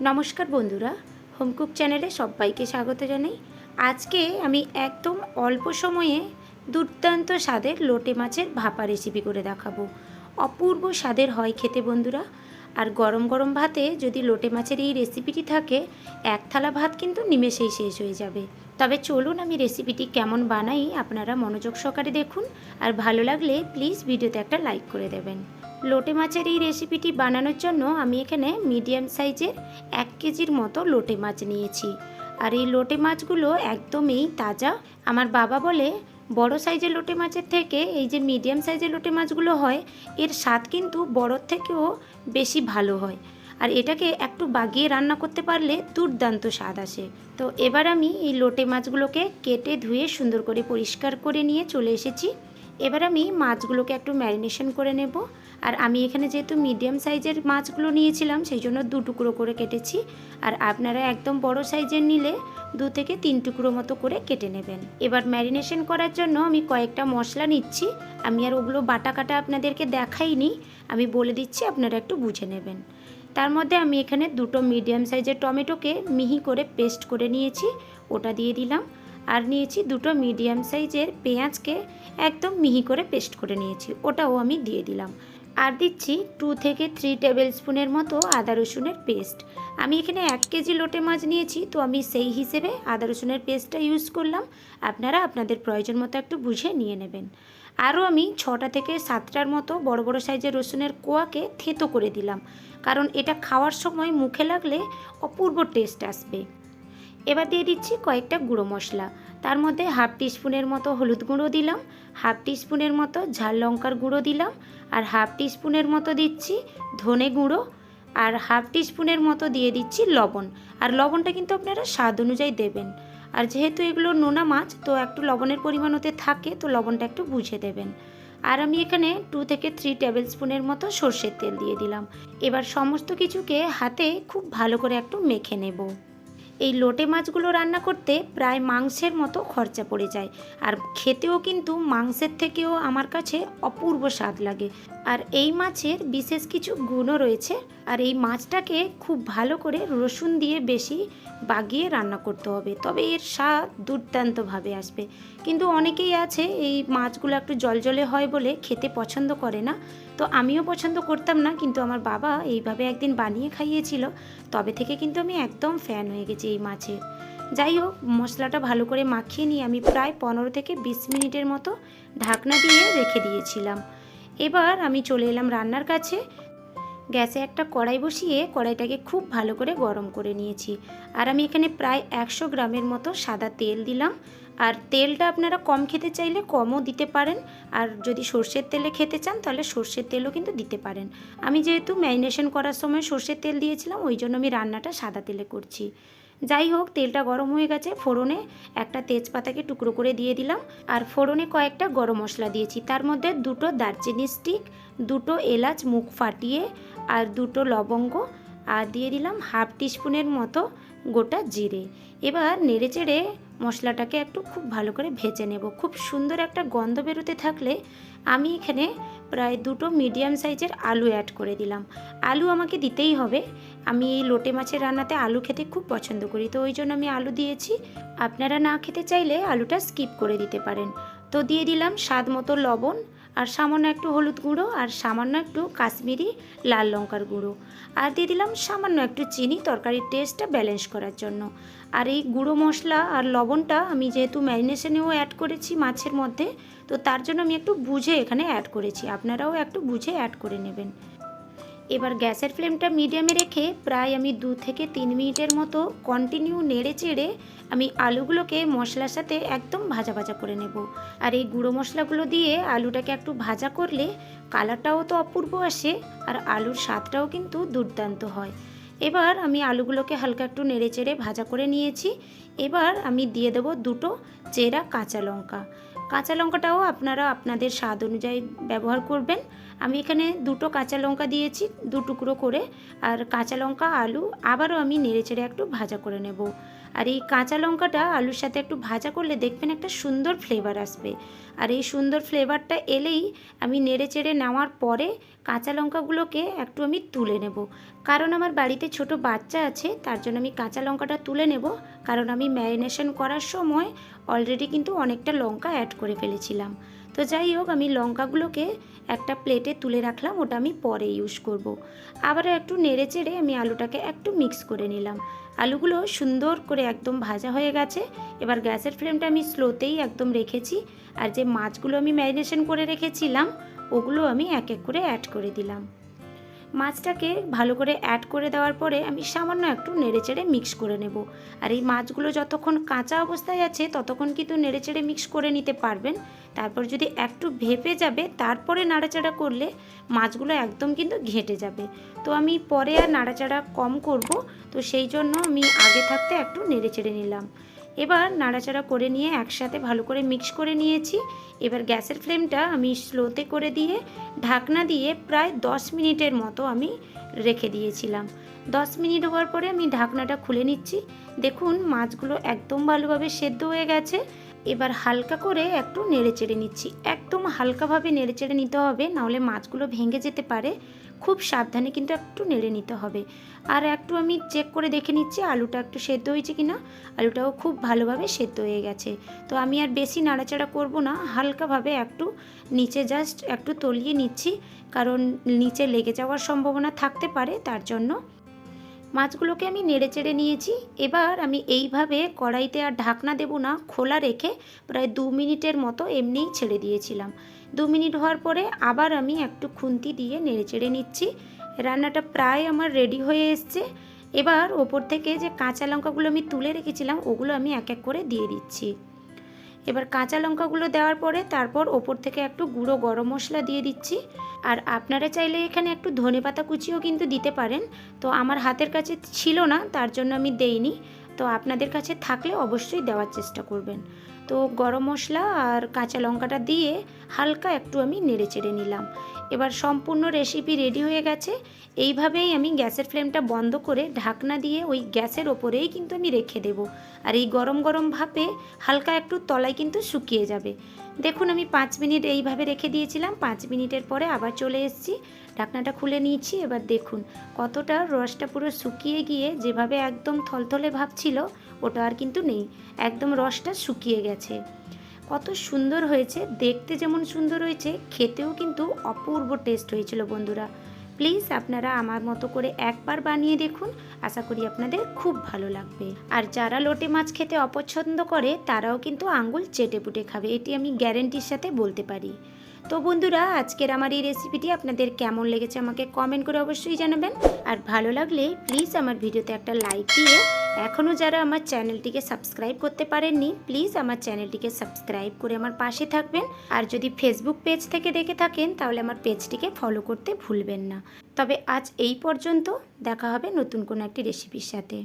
নমস্কার বন্ধুরা, হোমকুক চ্যানেলে সবাইকে স্বাগত জানাই। আজকে আমি একদম অল্প সময়ে দুর্দান্ত স্বাদের লোটে মাছের ভাপা রেসিপি করে দেখাবো। অপূর্ব স্বাদের হয় খেতে বন্ধুরা। আর গরম গরম ভাতে যদি লোটে মাছের এই রেসিপিটি থাকে, এক থালা ভাত কিন্তু নিমেষেই শেষ হয়ে যাবে। তবে চলুন আমি রেসিপিটি কেমন বানাই, আপনারা মনোযোগ সহকারে দেখুন। আর ভালো লাগলে প্লিজ ভিডিওতে একটা লাইক করে দেবেন। লোটে মাছের এই রেসিপিটি বানানোর জন্য আমি এখানে মিডিয়াম সাইজের এক কেজির মতো লোটে মাছ নিয়েছি। আর এই লোটে মাছগুলো একদমই তাজা। আমার বাবা বলে, বড় সাইজের লোটে মাছের থেকে এই যে মিডিয়াম সাইজের লোটে মাছগুলো হয়, এর স্বাদ কিন্তু বড়োর থেকেও বেশি ভালো হয়। আর এটাকে একটু বাগিয়ে রান্না করতে পারলে দুর্দান্ত স্বাদ আসে। তো এবার আমি এই লোটে মাছগুলোকে কেটে ধুয়ে সুন্দর করে পরিষ্কার করে নিয়ে চলে এসেছি। এবার আমি মাছগুলোকে একটু ম্যারিনেশন করে নেব। আর আমি এখানে যেহেতু মিডিয়াম সাইজের মাছগুলো নিয়েছিলাম, সেই জন্য দু টুকরো করে কেটেছি। আর আপনারা একদম বড় সাইজের নিলে দু থেকে তিন টুকরো মতো করে কেটে নেবেন। এবার ম্যারিনেশন করার জন্য আমি কয়েকটা মশলা নিচ্ছি। আমি আর ওগুলো বাটা কাটা আপনাদেরকে দেখাইনি, আমি বলে দিচ্ছি আপনারা একটু বুঝে নেবেন। তার মধ্যে আমি এখানে দুটো মিডিয়াম সাইজের টমেটোকে মিহি করে পেস্ট করে নিয়েছি, ওটা দিয়ে দিলাম। আর নিয়েছি দুটো মিডিয়াম সাইজের পেঁয়াজকে একদম মিহি করে পেস্ট করে নিয়েছি, ওটাও আমি দিয়ে দিলাম। আর দিচ্ছি টু থেকে থ্রি টেবিল স্পুনের মতো আদা রসুনের পেস্ট আমি এখানে এক কেজি লোটে মাছ নিয়েছি, তো আমি সেই হিসেবে আদা রসুনের পেস্টটা ইউজ করলাম। আপনারা আপনাদের প্রয়োজন মতো একটু বুঝে নিয়ে নেবেন। আরও আমি ছটা থেকে সাতটার মতো বড় বড় সাইজের রসুনের কোয়াকে থেঁতো করে দিলাম, কারণ এটা খাওয়ার সময় মুখে লাগলে অপূর্ব টেস্ট আসবে। এবার দিয়ে দিচ্ছি কয়েকটা গুঁড়ো মশলা। তার মধ্যে হাফ টিস্পুনের মতো হলুদ গুঁড়ো দিলাম, হাফ টিস্পুনের মতো ঝাল লঙ্কার গুঁড়ো দিলাম, আর হাফ টিস্পুনের মতো দিচ্ছি ধনে গুঁড়ো, আর হাফ টিস্পুনের মতো দিয়ে দিচ্ছি লবণ। আর লবণটা কিন্তু আপনারা স্বাদ অনুযায়ী দেবেন। আর যেহেতু এগুলো নোনা মাছ, তো একটু লবণের পরিমাণ ওতে থাকে, তো লবণটা একটু বুঝে দেবেন। আর আমি এখানে টু থেকে থ্রি টেবিল স্পুনের মতো সর্ষের তেল দিয়ে দিলাম। এবার সমস্ত কিছুকে হাতে খুব ভালো করে একটু মেখে নেব। এই লোটে মাছগুলো রান্না করতে প্রায় মাংসের মতো খরচা পড়ে যায়। আর খেতেও কিন্তু মাংসের থেকেও আমার কাছে অপূর্ব স্বাদ লাগে। আর এই মাছের বিশেষ কিছু গুণও রয়েছে। আর এই মাছটাকে খুব ভালো করে রসুন দিয়ে বেশি বাগিয়ে রান্না করতে হবে। তবে এর স্বাদ দুর্দান্তভাবে আসবে। কিন্তু অনেকেই আছে এই মাছগুলো একটু জলজলে হয় বলে খেতে পছন্দ করে না। তো আমিও পছন্দ করতাম না, কিন্তু আমার বাবা এইভাবে একদিন বানিয়ে খাইয়েছিল। তবে থেকে কিন্তু আমি একদম ফ্যান হয়ে গেছি। এই মাছের যাই হোক মশলাটা ভালো করে মাখিয়ে নিয়ে আমি প্রায় পনেরো থেকে বিশ মিনিটের মতো ঢাকনা দিয়ে রেখে দিয়েছিলাম। এবার আমি চলে এলাম রান্নার কাছে। গ্যাসে একটা কড়াই বসিয়ে কড়াইটাকে খুব ভালো করে গরম করে নিয়েছি। আর আমি এখানে প্রায় একশো গ্রামের মতো সাদা তেল দিলাম। আর তেলটা আপনারা কম খেতে চাইলে কমও দিতে পারেন। আর যদি সর্ষের তেলে খেতে চান, তাহলে সর্ষের তেলও কিন্তু দিতে পারেন। আমি যেহেতু ম্যারিনেশন করার সময় সর্ষের তেল দিয়েছিলাম, ওই জন্য আমি রান্নাটা সাদা তেলে করছি। যাই হোক, তেলটা গরম হয়ে গেছে। ফোড়নে একটা তেজপাতাকে টুকরো করে দিয়ে দিলাম। আর ফোড়নে কয়েকটা গরম মশলা দিয়েছি। তার মধ্যে দুটো দারচিনি স্টিক, দুটো এলাচ মুখ ফাটিয়ে, আর দুটো লবঙ্গ, আর দিয়ে দিলাম হাফ টিস্পুনের মতো গোটা জিরে। এবার নেড়ে চেড়ে মশলাটাকে একটু খুব ভালো করে ভেজে নেব। খুব সুন্দর একটা গন্ধ বেরোতে থাকলে আমি এখানে প্রায় দুটো মিডিয়াম সাইজের আলু অ্যাড করে দিলাম। আলু আমাকে দিতেই হবে। আমি এই লোটে মাছের রান্নাতে আলু খেতে খুব পছন্দ করি। তো ওই জন্য আমি আলু দিয়েছি। আপনারা না খেতে চাইলে আলুটা স্কিপ করে দিতে পারেন। তো দিয়ে দিলাম স্বাদ মতো লবণ। আর সামান্য একটু হলুদ গুঁড়ো আর সামান্য একটু কাশ্মীরি লাল লঙ্কার গুঁড়ো। আর দিয়ে দিলাম সামান্য একটু চিনি তরকারির টেস্টটা ব্যালেন্স করার জন্য। আর এই গুঁড়ো মশলা আর লবণটা আমি যেহেতু ম্যারিনেশনেও অ্যাড করেছি মাছের মধ্যে, তো তার জন্য আমি একটু বুঝে এখানে অ্যাড করেছি। আপনারাও একটু বুঝে অ্যাড করে নেবেন। এবার গ্যাসের ফ্লেমটা মিডিয়ামে রেখে প্রায় আমি দু থেকে তিন মিনিটের মতো কন্টিনিউ নেড়ে চেড়ে আমি আলুগুলোকে মশলার সাথে একদম ভাজা ভাজা করে নেব। আর এই গুঁড়ো মশলাগুলো দিয়ে আলুটাকে একটু ভাজা করলে কালারটাও তো অপূর্ব আসে আর আলুর স্বাদটাও কিন্তু দুর্দান্ত হয়। এবার আমি আলুগুলোকে হালকা একটু নেড়ে চেড়ে ভাজা করে নিয়েছি। এবার আমি দিয়ে দেবো দুটো চেরা কাঁচা লঙ্কা। কাঁচা লঙ্কাটাও আপনারা আপনাদের স্বাদ অনুযায়ী ব্যবহার করবেন। আমি এখানে দুটো কাঁচা লঙ্কা দিয়েছি, দু টুকরো করে। আর কাঁচা লঙ্কা, আলু, আবারও আমি নেড়েচেড়ে একটু ভাজা করে নেব। আর এই কাঁচা লঙ্কাটা আলুর সাথে একটু ভাজা করলে দেখবেন একটা সুন্দর ফ্লেভার আসবে। আর এই সুন্দর ফ্লেভারটা এলেই আমি নেড়ে চেড়ে নেওয়ার পরে কাঁচা লঙ্কাগুলোকে একটু আমি তুলে নেব। কারণ আমার বাড়িতে ছোট বাচ্চা আছে, তার জন্য আমি কাঁচা লঙ্কাটা তুলে নেব। কারণ আমি ম্যারিনেশন করার সময় অলরেডি কিন্তু অনেকটা লঙ্কা অ্যাড করে ফেলেছিলাম। তো যাই হোক, আমি লঙ্কাগুলোকে একটা প্লেটে তুলে রাখলাম, ওটা আমি পরে ইউজ করব। আবারও একটু নেড়ে চেড়ে আমি আলুটাকে একটু মিক্স করে নিলাম। আলুগুলো সুন্দর করে একদম ভাজা হয়ে গেছে। এবার গ্যাসের ফ্লেমটা আমি স্লোতেই একদম রেখেছি। আর যে মাছগুলো আমি ম্যারিনেশন করে রেখেছিলাম, ওগুলো আমি এক এক করে অ্যাড করে দিলাম। মাছটাকে ভালো করে অ্যাড করে দেওয়ার পরে আমি সামান্য একটু নেড়েচেড়ে মিক্স করে নেব। আর এই মাছগুলো যতক্ষণ কাঁচা অবস্থায় আছে, ততক্ষণ কিন্তু নেড়েচেড়ে মিক্স করে নিতে পারবেন। তারপর যদি একটু ভেপে যাবে, তারপরে নাড়াচাড়া করলে মাছগুলো একদম কিন্তু ঘেঁটে যাবে। তো আমি পরে আর নাড়াচাড়া কম করব। তো সেই জন্য আমি আগে থাকতে একটু নেড়েচেড়ে নিলাম। এবার নাড়াচাড়া করে নিয়ে একসাথে ভালো করে মিক্স করে নিয়েছি। এবার গ্যাসের ফ্লেমটা আমি স্লোতে করে দিয়ে ঢাকনা দিয়ে প্রায় দশ মিনিটের মতো আমি রেখে দিয়েছিলাম। দশ মিনিট হওয়ার পরে আমি ঢাকনাটা খুলে নিচ্ছি। দেখুন, মাছগুলো একদম ভালোভাবে সেদ্ধ হয়ে গেছে। এবার হালকা করে একটু নেড়ে চেড়ে নিচ্ছি। একদম হালকাভাবে নেড়ে চেড়ে নিতে হবে, নাহলে মাছগুলো ভেঙে যেতে পারে। খুব সাবধানে কিন্তু একটু নেড়ে নিতে হবে। আর একটু আমি চেক করে দেখে নিচ্ছি আলুটা একটু সেদ্ধ হয়েছে কি না আলুটাও খুব ভালোভাবে সেদ্ধ হয়ে গেছে। তো আমি আর বেশি নাড়াচাড়া করব না, হালকাভাবে একটু নিচে জাস্ট একটু তলিয়ে নিচ্ছি। কারণ নিচে লেগে যাওয়ার সম্ভাবনা থাকতে পারে, তার জন্য মাছগুলোকে আমি নেড়ে চেড়ে নিয়েছি। এবার আমি এইভাবে কড়াইতে আর ঢাকনা দেব না, খোলা রেখে প্রায় দু মিনিটের মতো এমনিই ছেড়ে দিয়েছিলাম। দু মিনিট হওয়ার পরে আবার আমি একটু খুন্তি দিয়ে নেড়ে চেড়ে নিচ্ছি। রান্নাটা প্রায় আমার রেডি হয়ে এসছে। এবার ওপর থেকে যে কাঁচা লঙ্কাগুলো আমি তুলে রেখেছিলাম, ওগুলো আমি এক এক করে দিয়ে দিচ্ছি। এবার কাঁচা লঙ্কাগুলো দেওয়ার পরে তারপর ওপর থেকে একটু গুঁড়ো গরম মশলা দিয়ে দিচ্ছি। আর আপনারা চাইলে এখানে একটু ধনে পাতা কুচিও কিন্তু দিতে পারেন। তো আমার হাতের কাছে ছিল না, তার জন্য আমি দেইনি। তো আপনাদের কাছে থাকলে অবশ্যই দেওয়ার চেষ্টা করবেন। তো গরম মশলা আর কাঁচা লঙ্কাটা দিয়ে হালকা একটু আমি নেড়ে চেড়ে নিলাম। এবার সম্পূর্ণ রেসিপি রেডি হয়ে গেছে। এইভাবেই আমি গ্যাসের ফ্লেমটা বন্ধ করে ঢাকনা দিয়ে ওই গ্যাসের ওপরেই কিন্তু আমি রেখে দেব। আর এই গরম গরম ভাপে হালকা একটু তলায় কিন্তু শুকিয়ে যাবে। দেখুন আমি পাঁচ মিনিট এইভাবে রেখে দিয়েছিলাম। পাঁচ মিনিটের পরে আবার চলে এসেছি। ঢাকনাটা খুলে নিয়েছি, এবার দেখুন কতটা রসটা পুরো শুকিয়ে গিয়ে যেভাবে একদম থলথলে ভাব ছিল, ওটা আর কিন্তু নেই, একদম রসটা শুকিয়ে গেছে। কত সুন্দর হয়েছে, দেখতে যেমন সুন্দর হয়েছে, খেতেও কিন্তু অপূর্ব টেস্ট হয়েছিল বন্ধুরা। প্লিজ আপনারা আমার মতো করে একবার বানিয়ে দেখুন, আশা করি আপনাদের খুব ভালো লাগবে। আর যারা লোটে মাছ খেতে অপছন্দ করে, তারাও কিন্তু আঙ্গুল চেটে পুটে খাবে, এটি আমি গ্যারেন্টির সাথে বলতে পারি। তো বন্ধুরা, আজকের আমার এই রেসিপিটি আপনাদের কেমন লেগেছে আমাকে কমেন্ট করে অবশ্যই জানাবেন। আর ভালো লাগলে প্লিজ আমার ভিডিওতে একটা লাইক দিয়ে এখনও যারা আমার চ্যানেলটিকে সাবস্ক্রাইব করতে পারেননি প্লিজ আমার চ্যানেলটিকে সাবস্ক্রাইব করে আমার পাশে থাকবেন। আর যদি ফেসবুক পেজ থেকে দেখে থাকেন, তাহলে আমার পেজটিকে ফলো করতে ভুলবেন না। তবে আজ এই পর্যন্ত দেখা হবে নতুন কোনো একটি রেসিপির সাথে।